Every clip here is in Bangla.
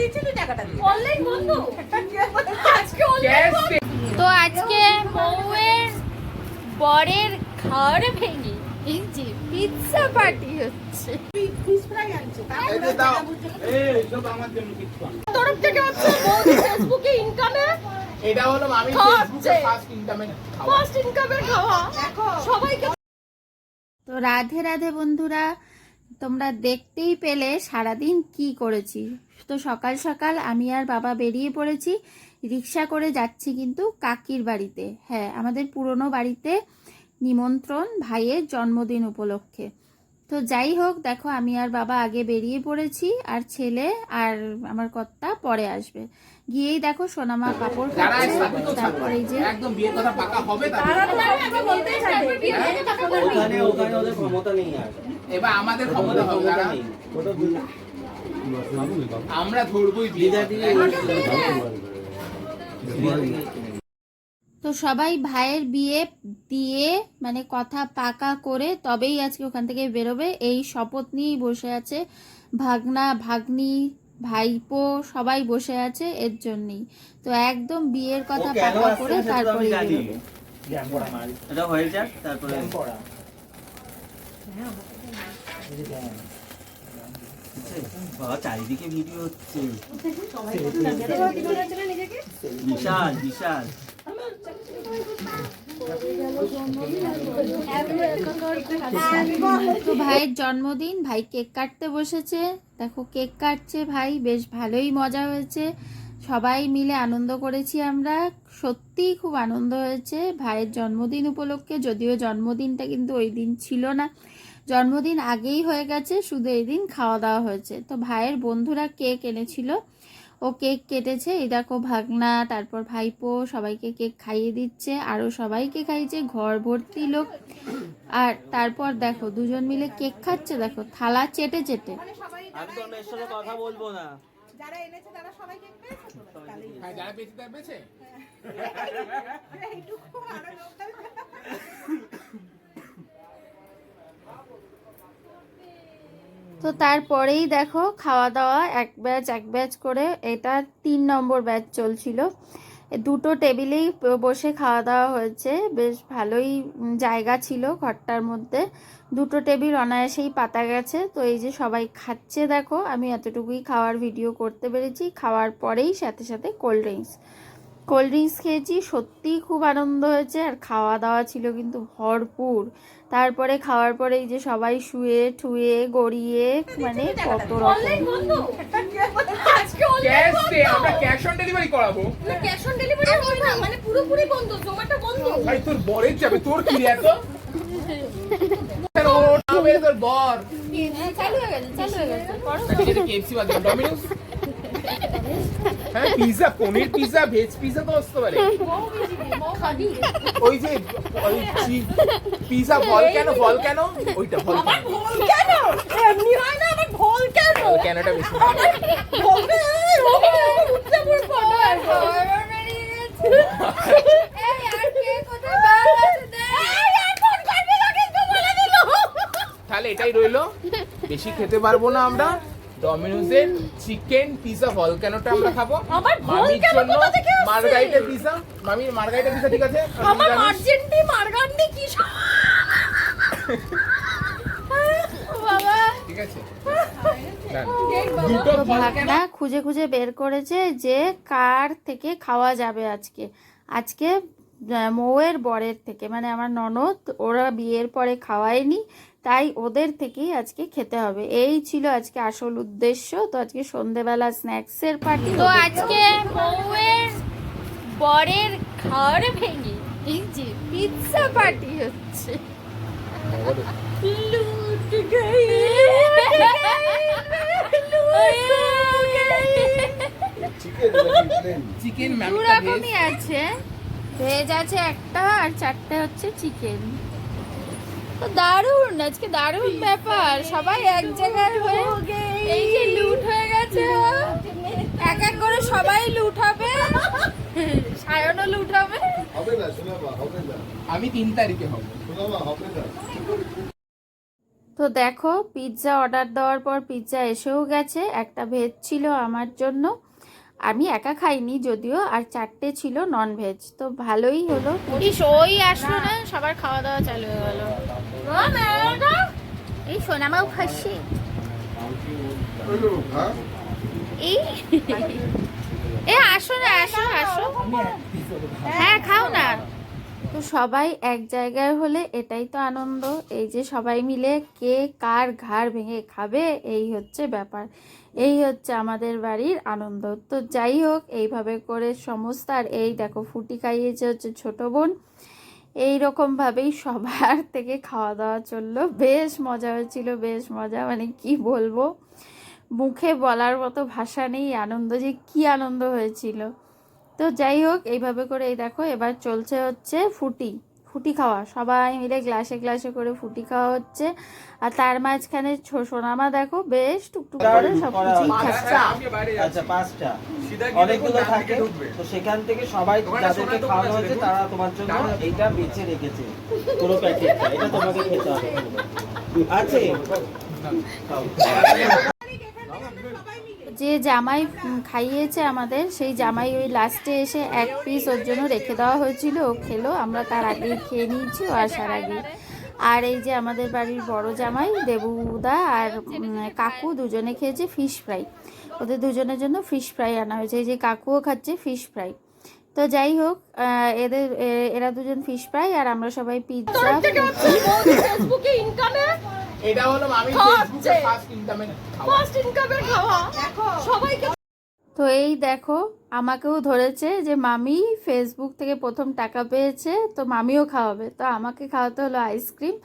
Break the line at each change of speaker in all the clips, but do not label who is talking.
দিচ্ছি টাকাটা
অনলাইন বন্ধ? আজকে
Yes,
তো আজকে মৌয়ের বরের ঘর ভেঙে এই যে পিৎজা পার্টি হচ্ছে। তরফ থেকে হচ্ছে ফেসবুকে ইনকামে
এটা হলো আমি ফেসবুকে ফার্স্ট ইনকামে
ফার্স্ট ইনকামের খাওয়া। সবাইকে তো রাধে রাধে বন্ধুরা তোমরা দেখতেই পেলে সারাদিন কি করেছি। তো সকাল সকাল আমি আর বাবা বেরিয়ে পড়েছি, রিক্সা করে যাচ্ছি কিন্তু কাকির বাড়িতে। হ্যাঁ আমাদের পুরনো বাড়িতে নিমন্ত্রণ ভাইয়ের জন্মদিন উপলক্ষে। তো যাই হোক দেখো আমি আর বাবা আগে বেরিয়ে পড়েছি আর ছেলে আর আমার কর্তা পরে আসবে। গিয়েই দেখো সোনামা কাপড়
তো
তারপরে যে
একদম বিয়ের কথা পাকা হবে তারপর
ওখানে ওখানে ওদের ক্ষমতা নেই আর।
এবার আমাদের ক্ষমতা হবে
দুই-
আমরা ধরবই বিয়ে।
তো সবাই ভাইয়ের বিয়ে দিয়ে মানে কথা পাকা করে তবেই আজকে ওখান থেকে বেরোবে। এই শপথ নিয়েই বসে আছে ভাগনা ভাগ্নি ভাইপো সবাই বসে আছে এর জন্যই। তো একদম বিয়ের কথা পাকা করে তারপরে
আমি জানি।
বেরোবে।
এটা হয়ে যাক তারপরে বাবা চারিদিকে ভিডিও হচ্ছে। বিশাল বিশাল।
তো ভাইয়ের জন্মদিন, ভাই কেক কাটতে বসেছে। দেখো, কেক কাটছে ভাই, বেশ ভালোই মজা হয়েছে। সবাই মিলে আনন্দ করেছি আমরা। সত্যিই খুব আনন্দ হয়েছে ভাইয়ের জন্মদিন উপলক্ষে, যদিও জন্মদিনটা কিন্তু ওই দিন ছিল না। জন্মদিন আগেই হয়ে গেছে, শুধু এই দিন খাওয়া দাওয়া হয়েছে। তো ভাইয়ের বন্ধুরা কেক এনেছিল। ও কেক কেটেছে। এই দেখো ভাগনা তারপর ভাইপো সবাইকে কেক খাইয়ে দিচ্ছে। আরও সবাইকে খাইয়েছে ঘর ভর্তি লোক। আর তারপর দেখো দুজন মিলে কেক খাচ্ছে দেখো থালা চেটে চেটে।
আমি তো মেয়ের সাথে কথা বলব না।
যারা এনেছে তারা সবাইকে পেয়েছে তো?
হ্যাঁ যারা পেয়েছে তারা পেয়েছে?
এইটুকু আনন্দ
তো তারপরেই দেখো খাওয়া দাওয়া এক ব্যাচ এক ব্যাচ করে এটা তিন নম্বর ব্যাচ চলছিল। দুটো টেবিলেই বসে খাওয়া দাওয়া হয়েছে। বেশ ভালোই জায়গা ছিল ঘরটার মধ্যে। দুটো টেবিল অনায়াসেই পাতা গেছে। তো এই যে সবাই খাচ্ছে দেখো। আমি এতটুকুই খাওয়ার ভিডিও করতে পেরেছি। খাওয়ার পরেই সাথে সাথে কোল্ড ড্রিঙ্কস কোল্ড ড্রিঙ্কস খেয়েছি সত্যিই খুব আনন্দ হয়েছে আর খাওয়া দাওয়া ছিল কিন্তু ভরপুর। তারপরে খাওয়ার পরে এই যে সবাই শুয়ে ঠুয়ে গড়িয়ে মানে কত রকম।
আজকে
ক্যাশ পে আমরা ক্যাশ অন ডেলিভারি করাবো।
ক্যাশ অন ডেলিভারি মানে পুরোপুরি বন্ধ জোম্যাটো বন্ধ।
ভাই তোর বরের যাবে তোর কি রে এত ওর নামে তোর বর।
চালু হয়ে গেছে চালু হয়ে গেছে।
হ্যাঁ pizza paneer pizza veg pizza তো আসতে পারে। ওই যে ওই পিজা বল কেন বল কেন? ওইটা বল কেন?
এমনি হয় না আবার ভুল কেন?
কেনটা বেশি। তাহলে এটাই রইল। বেশি খেতে পারব না আমরা। ডমিনোজের চিকেন পিজা ভলকানোটা আমরা খাব।
আমার ভলকানো কোথা থেকে আসছে?
মার্গারিটা পিজা মামির মার্গারিটা পিজা ঠিক আছে?
আমার? মার্জেন্টি মার্গান্ডি কি
ভলকানো
ভাগনা খুঁজে খুঁজে বের করেছে যে কার থেকে খাওয়া যাবে আজকে। আজকে মৌয়ের বরের থেকে। মানে আমার ননদ ওরা বিয়ের পরে খাওয়ায়নি। তাই ওদের থেকেই আজকে খেতে হবে। এই ছিল আজকে আসল উদ্দেশ্য। তো আজকে সন্ধেবেলা স্ন্যাক্সের পার্টি তো আজকে মৌয়ের বরের ঘর ভেঙে এই যে পিৎজা পার্টি হচ্ছে। লুট গই
চিকেন
দু
ম্যাম
রকমই আছে। ভেজ আছে একটা আর চারটে হচ্ছে চিকেন দারুণ আজকে দারুণ ব্যাপার। সবাই এক জায়গায় হয়ে এই যে লুট হয়ে গেছে। এক এক করে সবাই লুট হবে। সায়নও লুট হবে।
হবে না শোনাবা হবে না।
আমি তিন তারিখে হবে।
তো দেখো পিৎজা অর্ডার দেওয়ার পর পিৎজা এসেও গেছে। একটা ভেজ ছিল আমার জন্য। আমি একা খাইনি যদিও আর চারটে ছিল নন ভেজ তো ভালোই হলো। ওই আসলো না সবার খাওয়া দাওয়া চালু হয়ে গেল। এ, আসো না, আসো আসো। হ্যাঁ খাও না। তো সবাই এক জায়গায় হলে এটাই তো আনন্দ। এই যে সবাই মিলে কে কার ঘাড় ভেঙে খাবে, এই হচ্ছে ব্যাপার। এই হচ্ছে আমাদের বাড়ির আনন্দ। তো যাই হোক, এইভাবে করে সমস্ত, আর এই দেখো, ফুটি খাইয়েছে হচ্ছে ছোট বোন। এই রকমভাবেই সবার থেকে খাওয়া দাওয়া চলল। বেশ মজা হয়েছিল, বেশ মজা। মানে কি বলব? মুখে বলার মতো ভাষা নেই, আনন্দ যে কি আনন্দ হয়েছিল। তো যাই হোক, এইভাবে করে এই দেখো, এবার চলছে হচ্ছে ফুটি। ফুটি খাওয়া। সবাই মিলে গ্লাসে গ্লাসে করে ফুটি খাওয়া হচ্ছে। আর তার মাঝখানে সোনামা দেখো বেশ টুকটুক করে সব কিছুই খাচ্ছে।
আচ্ছা পাঁচটা। অনেকগুলো থাকে। তো সেখান থেকে সবাই যাদেরকে খাওয়ানো হয়েছে তারা তোমার জন্য এইটা বেছে রেখেছে। পুরো প্যাকেটটা এটা তোমাকে খেতে হবে। আছে খাও।
যে জামাই খাইয়েছে আমাদের, সেই জামাই ওই লাস্টে এসে এক পিস ওর জন্য রেখে দেওয়া হয়েছিল। ও খেলো, আমরা তার আগেই খেয়ে নিয়েছি, ও আসার আগে। আর এই যে আমাদের বাড়ির বড় জামাই, দেবুদা আর কাকু দুজনে খেয়েছে ফিশ ফ্রাই ওদের দুজনের জন্য ফিশ ফ্রাই আনা হয়েছে। এই যে কাকুও খাচ্ছে ফিশ ফ্রাই তো যাই হোক এদের এরা দুজন ফিশ ফ্রাই আর আমরা সবাই পিৎজা
এটা হলো আমি ফার্স্ট ইনকামের খাওয়া
ফার্স্ট ইনকামের খাওয়া সবাইকে
তো এই দেখো আমাকেও ধরেছে যে মামি ফেসবুক থেকে প্রথম টাকা পেয়েছে তো মামিও খাওয়াবে। তো আমাকে খাওয়াতে হলো আইসক্রিম।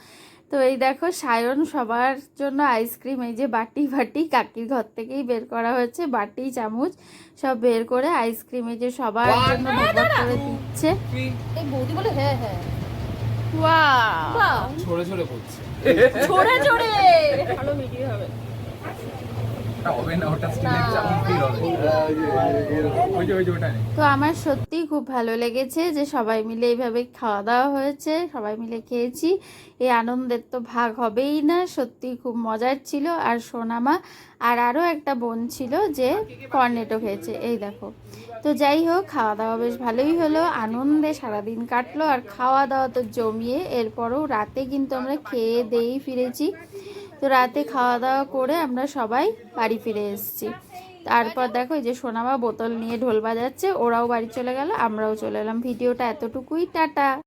তো এই দেখো সায়ন সবার জন্য আইসক্রিম এই যে বাটি বাটি কাকির ঘর থেকেই বের করা হয়েছে বাটি চামচ সব বের করে আইসক্রিম এই যে সবার জন্য ভাগ করে দিচ্ছে।
বৌদি বলে হ্যাঁ হ্যাঁ।
ওয়াও
ছড়ে ছড়ে পড়ছে
জোরে জোরে ভালো ভিডিও হবে।
তো আমার সত্যিই খুব ভালো লেগেছে যে সবাই মিলে এইভাবে খাওয়া দাওয়া হয়েছে, সবাই মিলে খেয়েছি। এই আনন্দের তো ভাগ হবেই না সত্যি খুব মজার ছিল। আর সোনামা আর আরও একটা বোন ছিল যে কর্নেটো খেয়েছে, এই দেখো। তো যাই হোক খাওয়া দাওয়া বেশ ভালোই হলো, আনন্দে সারাদিন কাটলো। আর খাওয়া দাওয়া তো জমিয়ে, এরপরও রাতে কিন্তু আমরা খেয়ে দেই ফিরেছি। তো রাতে খাওয়া দাওয়া করে আমরা সবাই বাড়ি ফিরে এসেছি। তারপর দেখো এই যে সোনামা বোতল নিয়ে ঢোল বাজাচ্ছে, ওরাও বাড়ি চলে গেল, আমরাও চলে এলাম। ভিডিওটা এতটুকুই, টাটা!